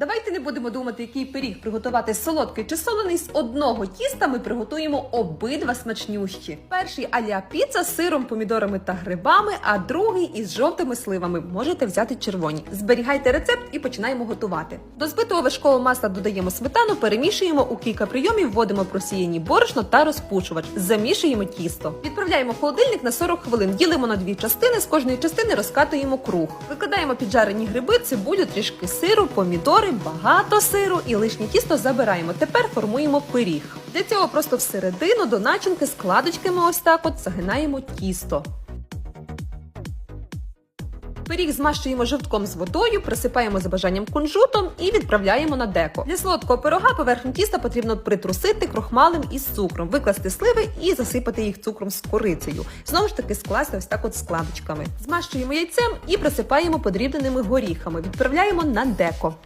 Давайте не будемо думати, який пиріг приготувати солодкий чи солений. З одного тіста ми приготуємо обидва смачнющі. Перший аля піца з сиром, помідорами та грибами, а другий із жовтими сливами. Можете взяти червоні. Зберігайте рецепт і починаємо готувати. До збитого вершкового масла додаємо сметану, перемішуємо у кілька прийомів, вводимо просіяні борошно та розпушувач. Замішуємо тісто. Відправляємо в холодильник на 40 хвилин. Ділимо на дві частини. З кожної частини розкатуємо круг. Викладаємо піджарені гриби, цибулю, трішки сиру, помідори, багато сиру і лишнє тісто забираємо. Тепер формуємо пиріг. Для цього просто всередину до начинки складочками ось так от загинаємо тісто. Пиріг змащуємо жовтком з водою, присипаємо за бажанням кунжутом і відправляємо на деко. Для солодкого пирога поверхню тіста потрібно притрусити крохмалем із цукром, викласти сливи і засипати їх цукром з корицею. Знову ж таки скласти ось так от складочками. Змащуємо яйцем і присипаємо подрібненими горіхами. Відправляємо на деко.